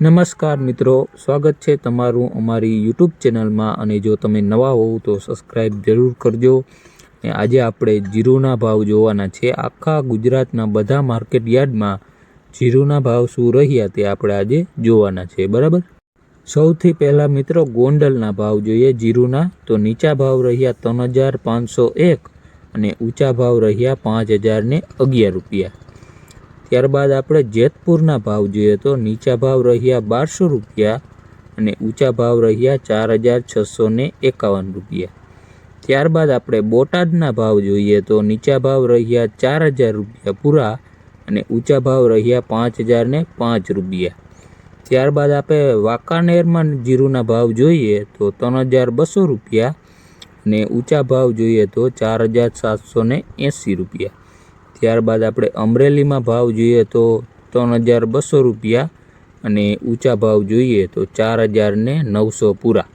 નમસ્કાર મિત્રો, સ્વાગત છે તમારું અમારી યુટ્યુબ ચેનલમાં અને જો તમે નવા હોવ તો સબસ્ક્રાઈબ જરૂર કરજો. અને આજે આપણે જીરુના ભાવ જોવાના છે. આખા ગુજરાતના બધા માર્કેટ યાર્ડમાં જીરુના ભાવ શું રહ્યા તે આપણે આજે જોવાના છે. બરાબર? સૌથી પહેલાં મિત્રો, ગોંડલના ભાવ જોઈએ જીરુના. તો નીચા ભાવ રહ્યા ત્રણ હજાર પાંચસો એક અને ઊંચા ભાવ રહ્યા પાંચ હજારને અગિયાર રૂપિયા. ત્યારબાદ આપણે જેતપુરના ભાવ જોઈએ તો નીચા ભાવ રહ્યા બારસો રૂપિયા અને ઊંચા ભાવ રહ્યા ચાર હજાર છસો ને એકાવન રૂપિયા. ત્યારબાદ આપણે બોટાદના ભાવ જોઈએ તો નીચા ભાવ રહ્યા ચાર હજાર રૂપિયા પૂરા અને ઊંચા ભાવ રહ્યા પાંચ હજાર ને પાંચ રૂપિયા. ત્યારબાદ આપણે વાંકાનેરમાં જીરુના ભાવ જોઈએ તો ત્રણ હજાર બસો રૂપિયા અને ઊંચા ભાવ જોઈએ તો ચાર હજાર સાતસો ને એંસી રૂપિયા. ત્યારબાદ આપણે અમરેલીમાં ભાવ જોઈએ તો ત્રણ હજાર બસો રૂપિયા અને ઊંચા ભાવ જોઈએ તો ચાર હજાર ને નવસો પૂરા.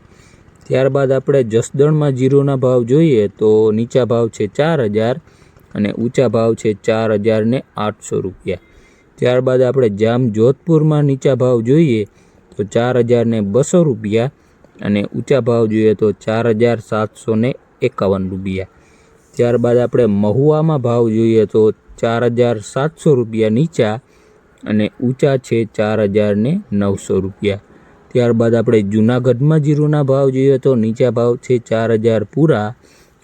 ત્યારબાદ આપણે જસદણમાં જીરુના ભાવ જોઈએ તો નીચા ભાવ છે ચાર હજાર અને ઊંચા ભાવ છે ચાર હજાર ને આઠસો રૂપિયા. ત્યારબાદ આપણે જામ જોધપુરમાં નીચા ભાવ જોઈએ તો ચાર હજાર ને બસો રૂપિયા અને ઊંચા ભાવ જોઈએ તો ચાર હજાર સાતસો એકાવન રૂપિયા. ત્યારબાદ આપણે મહુવામાં ભાવ જોઈએ તો ચાર હજાર સાતસો રૂપિયા નીચા અને ઊંચા છે ચાર હજાર ને નવસો રૂપિયા. ત્યારબાદ આપણે જૂનાગઢમાં જીરુના ભાવ જોઈએ તો નીચા ભાવ છે ચાર હજાર પૂરા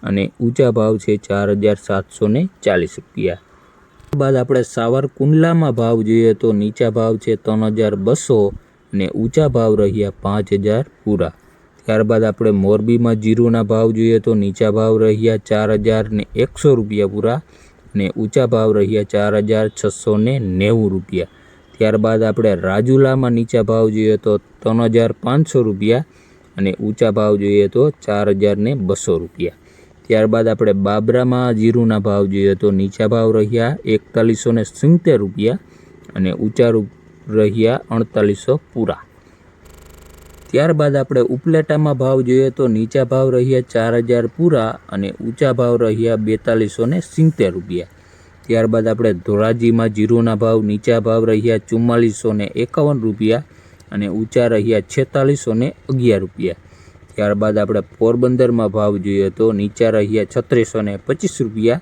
અને ઊંચા ભાવ છે ચાર હજાર સાતસો ને ચાલીસ રૂપિયા. ત્યારબાદ આપણે સાવરકુંડલામાં ભાવ જોઈએ તો નીચા ભાવ છે ત્રણ હજાર બસો અને ઊંચા ભાવ રહ્યા પાંચ હજાર પૂરા. ત્યારબાદ આપણે મોરબીમાં જીરુના ભાવ જોઈએ તો નીચા ભાવ રહ્યા ચાર હજાર ને એકસો રૂપિયા પૂરા ને ઊંચા ભાવ રહ્યા ચાર હજાર છસો ને નેવું રૂપિયા. ત્યારબાદ આપણે રાજુલામાં નીચા ભાવ જોઈએ તો ત્રણ હજાર પાંચસો રૂપિયા અને ઊંચા ભાવ જોઈએ તો ચાર હજાર ને બસો રૂપિયા. ત્યારબાદ આપણે બાબરામાં જીરુના ભાવ જોઈએ તો નીચા ભાવ રહ્યા એકતાલીસો ને સિત્તેર રૂપિયા અને ઊંચા રૂપ રહ્યા અડતાલીસો પૂરા. ત્યારબાદ આપણે ઉપલેટામાં ભાવ જોઈએ તો નીચા ભાવ રહ્યા ચાર હજાર પૂરા અને ઊંચા ભાવ રહ્યા બેતાલીસો ને સિત્તેર રૂપિયા. ત્યારબાદ આપણે ધોરાજીમાં જીરુના ભાવ નીચા ભાવ રહ્યા ચુમ્માલીસો ને એકાવન રૂપિયા અને ઊંચા રહ્યા છેતાલીસો ને અગિયાર રૂપિયા. ત્યારબાદ આપણે પોરબંદરમાં ભાવ જોઈએ તો નીચા રહ્યા છત્રીસો ને પચીસ રૂપિયા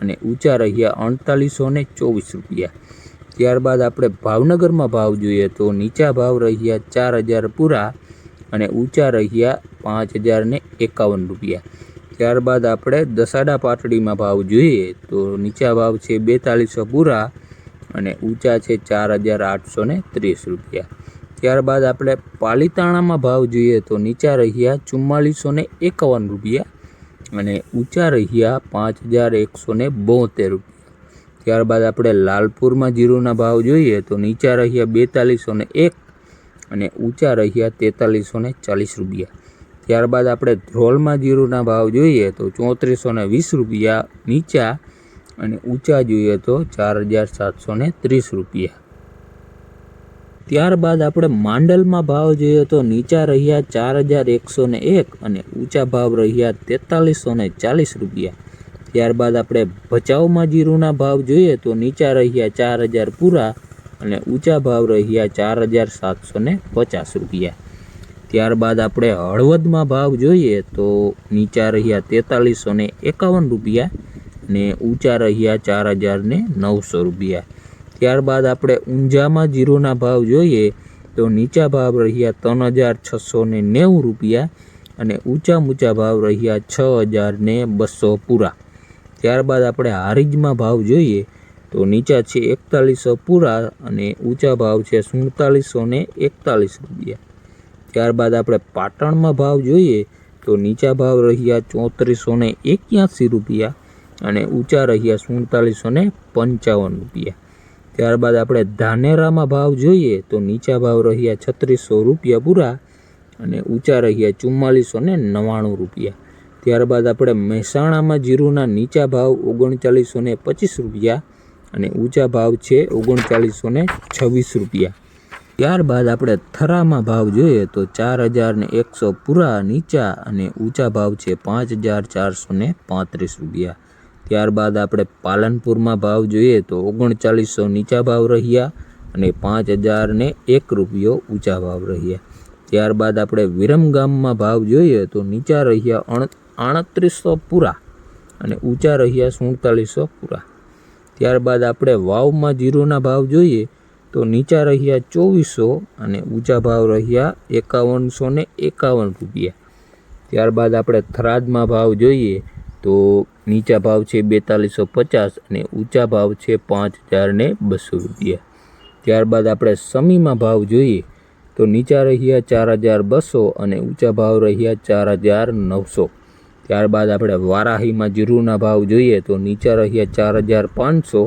અને ઊંચા રહ્યા અડતાલીસો ને ચોવીસ રૂપિયા. ત્યારબાદ આપણે ભાવનગરમાં ભાવ જોઈએ તો નીચા ભાવ રહ્યા ચાર હજાર પૂરા અને ઊંચા રહ્યા પાંચ હજાર ને એકાવન રૂપિયા. ત્યારબાદ આપણે દસાડા પાટડીમાં ભાવ જોઈએ તો નીચા ભાવ છે બેતાલીસો પૂરા અને ઊંચા છે ચાર હજાર આઠસો ત્રીસ રૂપિયા. ત્યારબાદ આપણે પાલીતાણામાં ભાવ જોઈએ તો નીચા રહ્યા ચુમ્માલીસો એકાવન રૂપિયા અને ઊંચા રહ્યા પાંચ હજાર એકસો બોતેર રૂપિયા. ત્યારબાદ આપણે લાલપુરમાં જીરુના ભાવ જોઈએ તો નીચા રહ્યા બેતાલીસો ને એક અને ઊંચા રહ્યા તેતાલીસો ને ચાલીસ રૂપિયા. ત્યારબાદ આપણે ધ્રોલમાં જીરુના ભાવ જોઈએ તો ચોત્રીસો ને વીસ રૂપિયા, નીચા અને ઊંચા જોઈએ તો ચાર હજાર સાતસો ને ત્રીસ રૂપિયા. ત્યારબાદ આપણે માંડલમાં ભાવ જોઈએ તો નીચા રહ્યા ચાર હજાર એકસો ને એક અને ઊંચા ભાવ રહ્યા તેતાલીસો ને ચાલીસ રૂપિયા. ત્યારબાદ આપણે ભચાઉમાં જીરુના ભાવ જોઈએ તો નીચા રહ્યા ચાર હજાર પૂરા અને ઊંચા ભાવ રહ્યા ચાર હજાર સાતસો ને પચાસ રૂપિયા. ત્યારબાદ આપણે હળવદમાં ભાવ જોઈએ તો નીચા રહ્યા તેતાલીસો ને એકાવન રૂપિયા અને ઊંચા રહ્યા ચાર હજાર ને નવસો રૂપિયા. ત્યારબાદ આપણે ઊંઝામાં જીરુના ભાવ જોઈએ તો નીચા ભાવ રહ્યા ત્રણ હજાર છસો ને નેવું રૂપિયા અને ઊંચા ઊંચા ભાવ રહ્યા છ હજાર ને બસો પૂરા. ત્યારબાદ આપણે હારીજમાં ભાવ જોઈએ તો નીચા છે એકતાલીસો પૂરા અને ઊંચા ભાવ છે સુડતાલીસો ને એકતાલીસ રૂપિયા. ત્યારબાદ આપણે પાટણમાં ભાવ જોઈએ તો નીચા ભાવ રહ્યા ચોત્રીસો ને એક્યાસી રૂપિયા અને ઊંચા રહ્યા સુડતાલીસો ને પંચાવન રૂપિયા. ત્યારબાદ આપણે ધાનેરામાં ભાવ જોઈએ તો નીચા ભાવ રહ્યા છત્રીસો રૂપિયા પૂરા અને ઊંચા રહ્યા ચુમ્માલીસો ને નવ્વાણું રૂપિયા. ત્યારબાદ આપણે મહેસાણામાં જીરુના નીચા ભાવ ઓગણચાલીસો ને પચીસ રૂપિયા અને ઊંચા ભાવ છે ઓગણચાલીસો ને છવ્વીસ રૂપિયા. ત્યારબાદ આપણે થરામાં ભાવ જોઈએ તો ચાર હજાર ને એકસો પૂરા નીચા અને ઊંચા ભાવ છે પાંચ હજાર ચારસો ને પાંત્રીસ રૂપિયા. ત્યારબાદ આપણે પાલનપુરમાં ભાવ જોઈએ તો ઓગણચાલીસો નીચા ભાવ રહ્યા અને પાંચ હજાર ને એક રૂપિયો ઊંચા ભાવ રહ્યા. ત્યારબાદ આપણે વિરમગામમાં ભાવ જોઈએ તો નીચા રહ્યા અણ આડત્રીસો પૂરા અને ઊંચા રહ્યા સુડતાલીસો પૂરા. ત્યારબાદ આપણે વાવમાં જીરોના ભાવ જોઈએ તો નીચા રહ્યા ચોવીસો અને ઊંચા ભાવ રહ્યા એકાવનસો ને એકાવન રૂપિયા. ત્યારબાદ આપણે થરાદમાં ભાવ જોઈએ તો નીચા ભાવ છે બેતાલીસો પચાસ અને ઊંચા ભાવ છે પાંચ હજાર ને બસો રૂપિયા. ત્યારબાદ આપણે સમીમાં ભાવ જોઈએ તો નીચા રહ્યા ચાર હજાર બસો અને ઊંચા ભાવ રહ્યા ચાર હજાર નવસો. ત્યારબાદ આપણે વારાહીમાં જીરુના ભાવ જોઈએ તો નીચા રહ્યા ચાર હજાર પાંચસો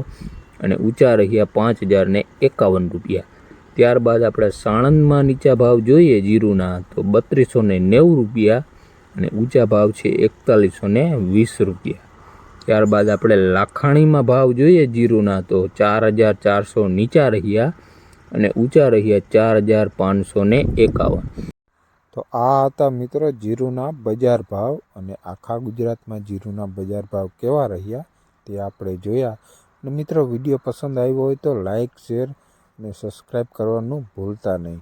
અને ઊંચા રહ્યા પાંચ હજાર ને એકાવન રૂપિયા. ત્યારબાદ આપણે સાણંદમાં નીચા ભાવ જોઈએ જીરુના તો બત્રીસો ને નેવું રૂપિયા અને ઊંચા ભાવ છે એકતાલીસો ને વીસ રૂપિયા. ત્યારબાદ આપણે લાખાણીમાં ભાવ જોઈએ જીરુના તો ચાર હજાર ચારસો નીચા રહ્યા અને ઊંચા રહ્યા ચાર હજાર પાંચસો ને એકાવન. તો આ હતા મિત્રો જીરુના બજાર ભાવ અને આખા ગુજરાતમાં જીરુના બજાર ભાવ કેવા રહ્યા તે આપણે જોયા. અને મિત્રો વીડિયો પસંદ આવ્યો હોય તો લાઈક, શેર અને સબસ્ક્રાઈબ કરવાનું ભૂલતા નહીં.